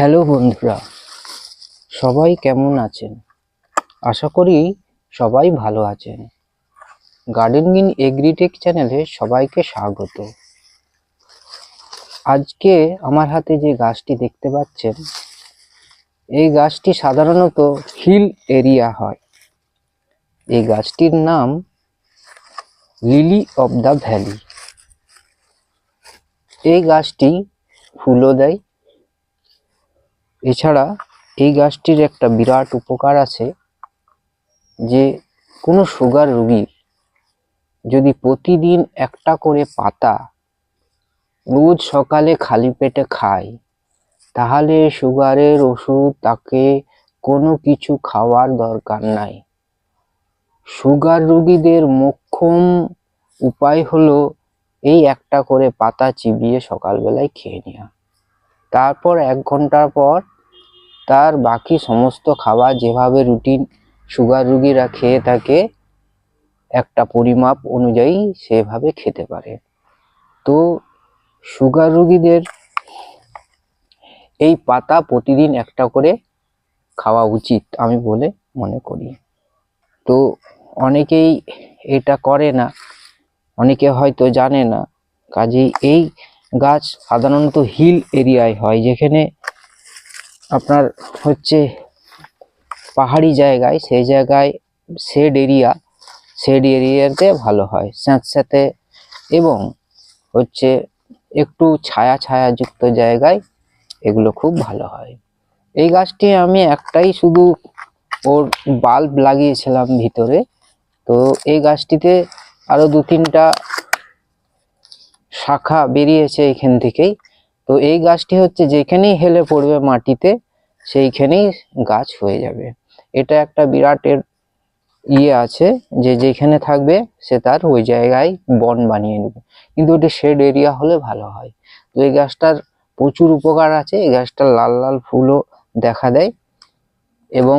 Hello বন্ধুরা, সবাই কেমন আছেন? আশা করি সবাই ভালো আছেন। গার্ডেনিং এগ্রিটেক চ্যানেলে সবাইকে স্বাগত। আজকে আমার হাতে যে গাছটি দেখতে পাচ্ছেন, এই গাছটি সাধারণত হিল এরিয়া হয়। এই গাছটির নাম লিলি অফ দ্য ভ্যালি এই গাছটি ফুলও দেয় এছাড়া এই গাছটির একটা বিরাট উপকার আছে যে কোনো সুগার রোগী যদি প্রতিদিন একটা করে পাতা রোজ সকালে খালি পেটে খায়, তাহলে সুগারের ওষুধ তাকে কোনো কিছু খাওয়ার দরকার নাই। সুগার রুগীদের মোক্ষম উপায় হলো এই একটা করে পাতা চিবিয়ে সকালবেলায় খেয়ে নেওয়া। তারপর এক ঘণ্টার পর তার বাকি সমস্ত খাবার যেভাবে রুটিন সুগার রুগীরা খেয়ে থাকে, একটা পরিমাপ অনুযায়ী সেভাবে খেতে পারে। তো সুগার রুগীদের এই পাতা প্রতিদিন একটা করে খাওয়া উচিত আমি বলে মনে করি। তো অনেকেই এটা করে না, অনেকে হয়তো জানে না, কাজেই এই গাছ সাধারণত হিল এরিয়ায় হয়, যেখানে আপনার হচ্ছে পাহাড়ি জায়গায়, সেই জায়গায় শেড এরিয়া, শেড এরিয়াতে ভালো হয় স্যাঁতস্যাঁতে এবং হচ্ছে একটু ছায়া ছায়াযুক্ত জায়গায় এগুলো খুব ভালো হয়। এই গাছটি আমি একটাই শুধু ওর বাল্ব লাগিয়েছিলাম ভিতরে, তো এই গাছটিতে আরও দু তিনটা শাখা বেরিয়েছে এখান থেকেই। তো এই গাছটি হচ্ছে যেখানেই হেলে পড়বে মাটিতে, সেইখানেই গাছ হয়ে যাবে। এটা একটা বিরাটের ইয়ে আছে যে যেখানে থাকবে সে তার ওই জায়গায় বন বানিয়ে নেবে। কিন্তু ওটা শেড এরিয়া হলে ভালো হয়। তো এই গাছটার প্রচুর উপকার আছে। এই গাছটার লাল লাল ফুলও দেখা দেয় এবং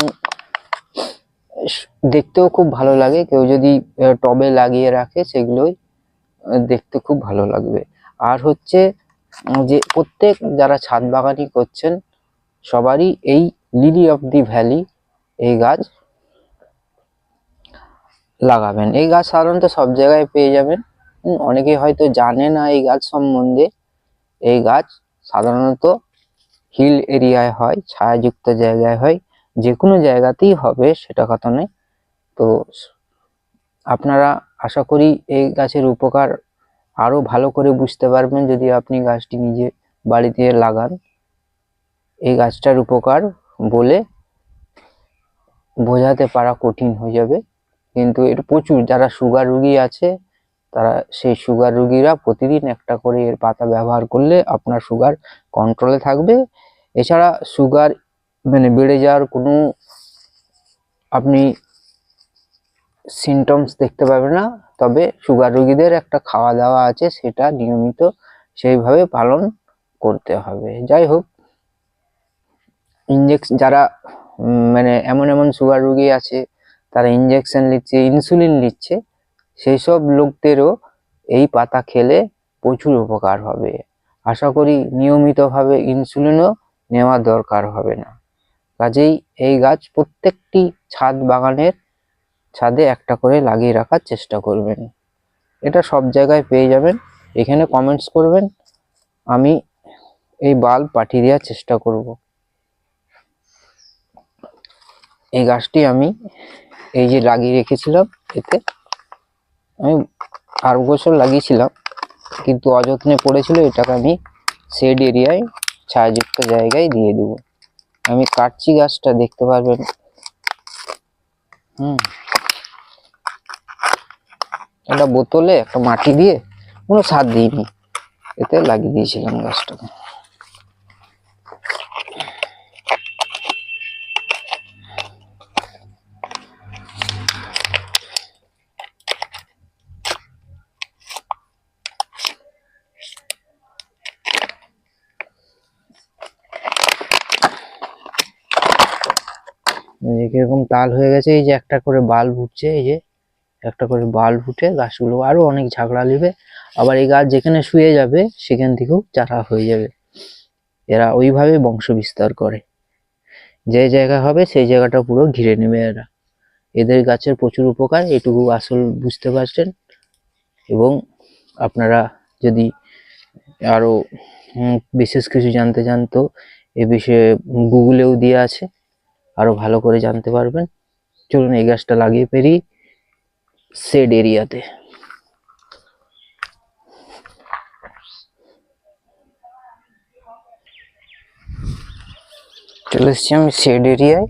দেখতেও খুব ভালো লাগে। কেউ যদি টবে লাগিয়ে রাখে সেগুলোই দেখতে খুব ভালো লাগবে। আর হচ্ছে যে প্রত্যেক যারা ছাদ বাগানি করছেন সবারই এই লিলি অফ দি ভ্যালি এই গাছ লাগাবেন। এই গাছ সাধারণত সব জায়গায় পেয়ে যাবেন। উম, অনেকে হয়তো জানে না এই গাছ সম্বন্ধে। এই গাছ সাধারণত হিল এরিয়ায় হয় ছায়াযুক্ত জায়গায় হয় যে কোনো জায়গাতেই হবে সেটা কথা নয়। তো আপনারা আশা করি এই গাছের উপকার আরও ভালো করে বুঝতে পারবেন যদি আপনি গাছটি নিজে বাড়িতে লাগান। এই গাছটার উপকার বলে বোঝাতে পারা কঠিন হয়ে যাবে। কিন্তু এর প্রচুর যারা সুগার রুগী আছে, তারা সেই সুগার রুগীরা প্রতিদিন একটা করে এর পাতা ব্যবহার করলে আপনার সুগার কন্ট্রোলে থাকবে। এছাড়া সুগার মানে বেড়ে যাওয়ার কোনো আপনি সিমটমস দেখতে পাবেন না, তবে সুগার রোগীদের একটা খাওয়া দাওয়া আছে, সেটা নিয়মিত সেইভাবে পালন করতে হবে। যাই হোক ইনজেকশন যারা মানে এমন এমন সুগার রোগী আছে, তারা ইনজেকশন নিচ্ছে ইনসুলিন নিচ্ছে সেই সব লোকদেরও এই পাতা খেলে প্রচুর উপকার হবে। আশা করি নিয়মিতভাবে ইনসুলিনও নেওয়া দরকার হবে না। কাজেই এই গাছ প্রত্যেকটি ছাদ বাগানের ছাদে একটা করে লাগিয়ে রাখার চেষ্টা করবেন। এটা সব জায়গায় পেয়ে যাবেন। এখানে কমেন্টস করবেন। আমি এই বাল্ব পাঠিয়ে দেওয়ার চেষ্টা করব। এই গাছটি আমি এই যে লাগিয়ে রেখেছিলাম, এতে আমি আর বছর লাগিয়েছিলাম, কিন্তু অযত্নে পড়েছিল, এটাকে আমি শেড এরিয়ায় ছায়াযুক্ত জায়গায় দিয়ে দেবো। আমি কাটছি গাছটা, দেখতে পারবেন। হুম। একটা বোতলে, একটা মাটি দিয়ে কোনো সার দিইনি। এতে লাগিয়ে দিয়েছিলাম গাছটাকে। কীরকম তাল হয়ে গেছে, এই যে একটা করে বাল্ব উঠছে, এই যে একটা করে বাল্ব উঠে গাছগুলো আরও অনেক ঝাগড়া নেবে আবার এই গাছ যেখানে শুয়ে যাবে, সেখান থেকেও চারা হয়ে যাবে। এরা ওইভাবে বংশ বিস্তার করে। যে জায়গা হবে, সেই জায়গাটা পুরো ঘিরে নেবে এরা। এদের গাছের প্রচুর উপকার, এটুকু আসল বুঝতে পারছেন? এবং আপনারা যদি আরও বিশেষ কিছু জানতে চান তো এ বিষয়ে গুগলেও দিয়ে আছে। আরও ভালো করে জানতে পারবেন। চলুন এই গাছটা লাগিয়ে পেরি শেড এরিয়াতে। চলে এসছি আমি শেড এরিয়ায়।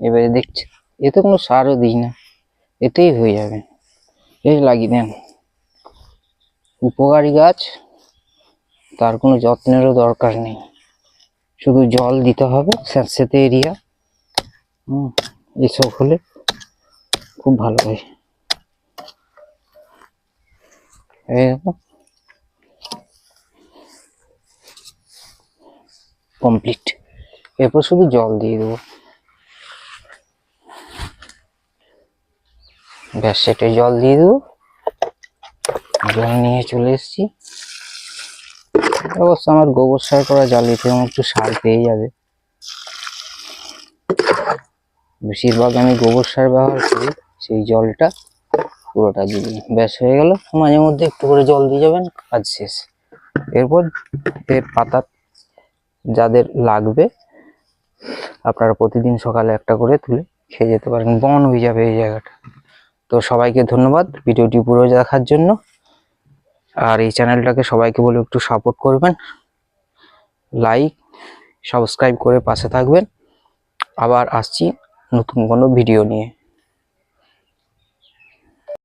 এবারে দেখছি এতে কোনো সারও দিই না, এতেই হয়ে যাবে। এই লাগিয়ে দেন। উপকারী গাছ, তার কোনো যত্নেরও দরকার নেই। শুধু জল দিতে হবে স্যাঁতস্যাঁতে এরিয়া। হুম, এসব হলে খুব ভালো দেখো। কমপ্লিট এরপর শুধু জল দিয়ে দেবো। ব্যাস, সেটাই জল দিয়ে দেবো। জল নিয়ে চলে এসেছি। অবশ্য আমার গোবর সার করা জালিতে আমার একটু সার পেয়ে যাবে। বেশিরভাগ আমি গোবর সার ব্যবহার করি। সেই জলটা পুরোটা দিয়ে দিই ব্যাস, হয়ে গেল। মাঝে মধ্যে একটু করে জল দিয়ে যাবেন, কাজ শেষ। এরপর এর পাতা যাদের লাগবে, আপনারা প্রতিদিন সকালে একটা করে তুলে খেয়ে যেতে পারেন। বন হয়ে যাবে এই জায়গাটা। তো সবাইকে ধন্যবাদ ভিডিওটি পুরো দেখার জন্য। আর এই চ্যানেলটাকে সবাইকে বলে একটু সাপোর্ট করবেন। লাইক, সাবস্ক্রাইব করে পাশে থাকবেন। আবার আসছি নতুন কোনো ভিডিও নিয়ে।